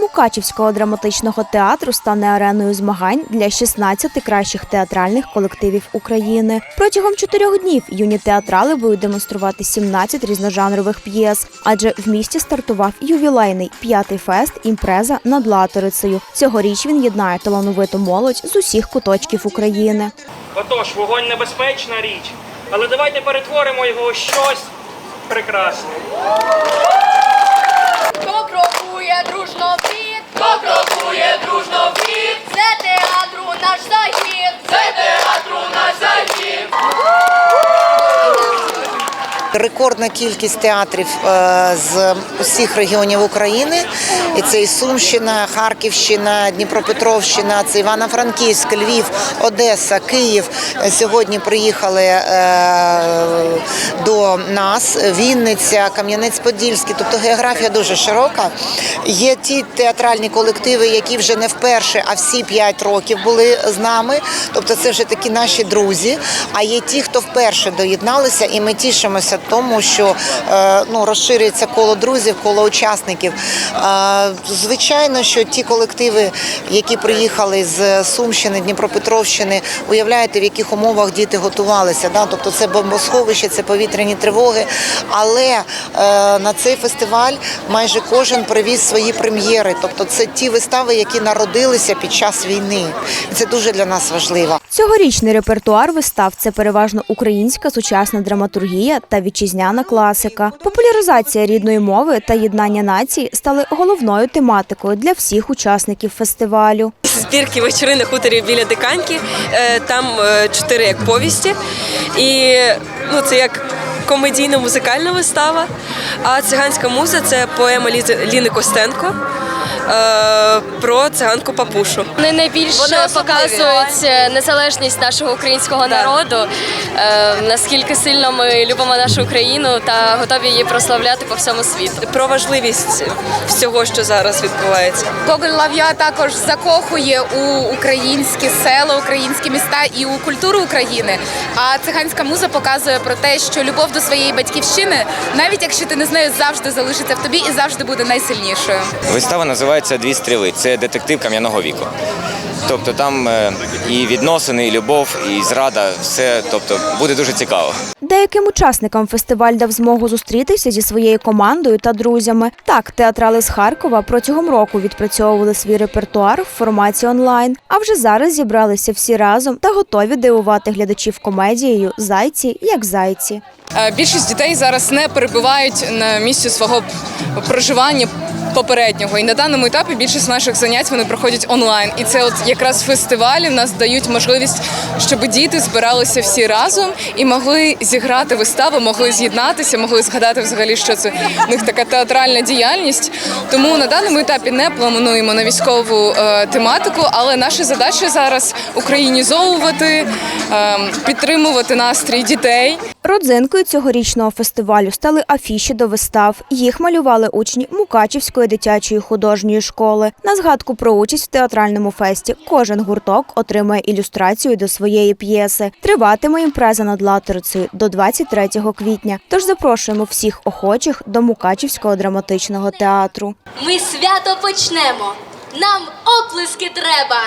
Мукачівського драматичного театру стане ареною змагань для 16 кращих театральних колективів України. Протягом чотирьох днів юні театрали будуть демонструвати 17 різножанрових п'єс, адже в місті стартував ювілейний п'ятий фест імпреза над латорицею. Цьогоріч він єднає талановиту молодь з усіх куточків України. Отож, вогонь небезпечна річ, але давайте перетворимо його у щось прекрасне. Крокує дружно в бік, хто крокує дружно в бік, це театру наш захід, це театру наш захід. Рекордна кількість театрів е, з усіх регіонів України. І це і Сумщина, Харківщина, Дніпропетровщина, це Івано-Франківськ, Львів, Одеса, Київ. Е, Сьогодні приїхали нас Вінниця, Кам'янець-Подільський. Тобто географія дуже широка. Є ті театральні колективи, які вже не вперше, а всі п'ять років були з нами. Тобто це вже такі наші друзі. А є ті, хто вперше доєдналися, і ми тішимося тому, що е, ну, розширюється коло друзів, коло учасників. Е, Звичайно, що ті колективи, які приїхали з Сумщини, Дніпропетровщини, уявляєте, в яких умовах діти готувалися. Да? Тобто це бомбосховище, це повітряні тривоги. Але е, на цей фестиваль майже кожен привіз свої прем'єри. Тобто це ті вистави, які народилися під час війни. І це дуже для нас важливо. Цьогорічний репертуар вистав це переважно українська сучасна драматургія та вітчизняна класика. Популяризація рідної мови та єднання націй стали головною тематикою для всіх учасників фестивалю. збірки вечори на хуторі біля диканьки. Е, Там е, чотири як повісті. І ну, це як комедійно-музикальна вистава. А циганська муза це поема Ліни Костенко про циганку папушу. Вони найбільше Вони показують е, незалежність нашого українського народу, е, наскільки сильно ми любимо нашу країну та готові її прославляти по всьому світу. Про важливість всього, що зараз відбувається. Гоголь Лав'я також закохує у українські села, українські міста і у культуру України. А циганська муза показує про те, що любов до своєї батьківщини, навіть якщо ти не з нею завжди залишиться в тобі і завжди буде найсильнішою. Вистава називається Дві стріли. Це детектив кам'яного віку. Тобто там е, і відносини, і любов, і зрада, все. Тобто буде дуже цікаво. Деяким учасникам фестиваль дав змогу зустрітися зі своєю командою та друзями. Так, театрали з Харкова протягом року відпрацьовували свій репертуар в форматі онлайн. А вже зараз зібралися всі разом та готові дивувати глядачів комедією Зайці як зайці. Е, Більшість дітей зараз не перебувають на місці свого проживання попереднього. І на даному етапі більшість наших занять вони проходять онлайн. І це от якраз фестивалі в нас дають можливість, щоб діти збиралися всі разом і могли зіграти виставу, могли з'єднатися, могли згадати взагалі, що це в них така театральна діяльність. Тому на даному етапі не плануємо на військову е, тематику, але наша задача зараз українізовувати, е, підтримувати настрій дітей. Родзинкою цьогорічного фестивалю стали афіші до вистав. Їх малювали учні Мукачівської дитячої художньої школи. На згадку про участь в театральному фесті кожен гурток отримає ілюстрацію до своєї п'єси. Триватиме імпреза над латерицею до 23 квітня. Тож запрошуємо всіх охочих до Мукачівського драматичного театру. Ми свято почнемо. Нам оплески треба.